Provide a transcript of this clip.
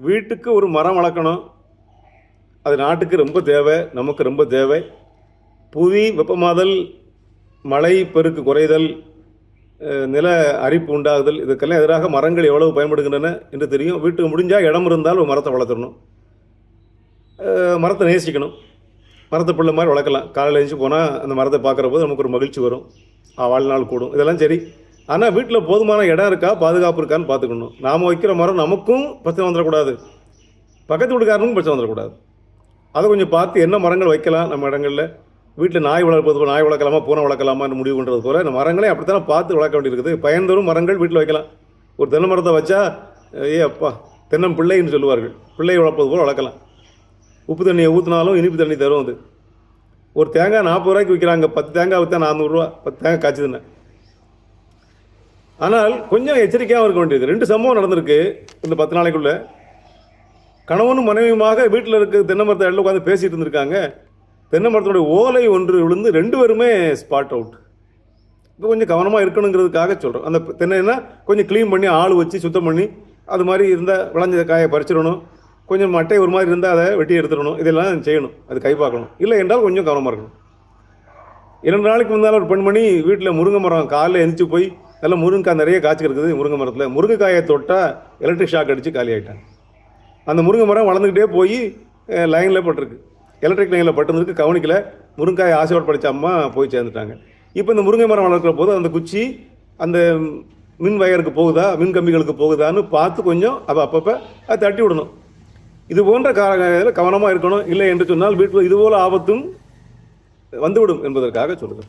வீட்டுக்கு ஒரு மரம் வளர்க்கணும். அது நாட்டுக்கு ரொம்ப தேவை நமக்கு ரொம்ப தேவை. புவி வெப்பமாதல் மழை பெருக்கு குறைதல் நில அரிப்பு உண்டாகுதல் இதுக்கெல்லாம் எதிராக மரங்கள் எவ்வளவு பயன்படுகின்றன என்று தெரியும். வீட்டுக்கு முடிஞ்சால் இடம் இருந்தால் ஒரு மரத்தை வளர்த்துடணும். மரத்தை நேசிக்கணும். மரத்தை பிள்ளை மாதிரி வளர்க்கலாம். காலையில் எழுந்து போனால் அந்த மரத்தை பார்க்குற போது நமக்கு ஒரு மகிழ்ச்சி வரும். ஆ, வாழ்நாள் கூடும். இதெல்லாம் சரி. ஆனால் வீட்டில் போதுமான இடம் இருக்கா? பாதுகாப்பு இருக்கான்னு பார்த்துக்கணும். நாம் வைக்கிற மரம் நமக்கும் பிரச்சனை வந்துடக்கூடாது. பக்கத்து வீட்டுக்காரனுக்கும் பிரச்சனை வந்துடக்கூடாது. அதை கொஞ்சம் பார்த்து என்ன மரங்கள் வைக்கலாம் நம்ம இடங்களில்? வீட்டில் நாய் வளர்ப்பது நாய் வளர்க்கலாமா பூனை வளர்க்கலாமான்னு முடிவு பண்ணுறது போல் இந்த மரங்களே அப்படித்தான் பார்த்து வளர்க்க வேண்டியிருக்குது பயன்தரும் மரங்கள் வீட்டில் வைக்கலாம். ஒரு தென்னை மரத்தை வச்சா ஏ அப்பா தென்னம் பிள்ளைன்னு சொல்லுவார்கள். பிள்ளையை வளர்ப்பது போல் வளர்க்கலாம். உப்பு தண்ணியை ஊற்றினாலும் இனிப்பு தண்ணி தரும் அது. ஒரு தேங்காய் நாற்பது ரூபாய்க்கு விற்கிறாங்க பத்து தேங்காய் விற்றா நானூறுரூவா பத்து தேங்காய் காய்ச்சதுன்னு. ஆனால் கொஞ்சம் எச்சரிக்கையாக இருக்க வேண்டியது. ரெண்டு சம்பவம் நடந்திருக்கு இந்த பத்து நாளைக்குள்ள. கணவனும் மனைவியுமாக வீட்டில் இருக்க தென்னை மரத்தை இடத்துல உட்காந்து பேசிட்டு இருந்திருக்காங்க. தென்னை மரத்தினுடைய ஓலை ஒன்று விழுந்து ரெண்டு பேருமே ஸ்பாட் அவுட் இப்போ கொஞ்சம் கவனமாக இருக்கணுங்கிறதுக்காக சொல்கிறோம் அந்த தென்னைன்னா கொஞ்சம் க்ளீன் பண்ணி ஆள் வச்சு சுத்தம் பண்ணி அது மாதிரி இருந்தால் விளைஞ்ச காயை பறிச்சிடணும். கொஞ்சம் மட்டை ஒரு மாதிரி இருந்தால் அதை வெட்டி எடுத்துடணும். இதெல்லாம் செய்யணும். அது கை பார்க்கணும். இல்லை என்றால் கொஞ்சம் கவனமாக இருக்கணும். இரண்டு நாளைக்கு முன்னால் ஒரு பெண்மணி வீட்டில் முருங்கை மரம் காலையில் எழுந்திரிச்சு போய் நல்ல முருங்கைக்காய் நிறைய காய்ச்சி இருக்குது முருங்கை மரத்தில். முருங்கைக்காயை தொட்டால் எலக்ட்ரிக் ஷாக் அடித்து காலி ஆகிட்டாங்க அந்த முருங்கை மரம் வளர்ந்துக்கிட்டே போய் லைனில் பட்டிருக்கு. எலக்ட்ரிக் லைனில் பட்டிருந்துருக்கு கவனிக்கல. முருங்காய் ஆசையோடு படித்த அம்மா போய் சேர்ந்துட்டாங்க. இப்போ இந்த முருங்கை மரம் வளர்க்குற போது அந்த குச்சி அந்த மின் வயருக்கு போகுதா மின் கம்பிகளுக்கு போகுதான்னு பார்த்து கொஞ்சம் அப்போ அப்பப்போ அதை தட்டி விடணும். இது போன்ற கால கவனமாக இருக்கணும். இல்லை என்று சொன்னால் வீட்டில் இதுபோல் ஆபத்தும் வந்துவிடும் என்பதற்காக சொல்லுங்கள்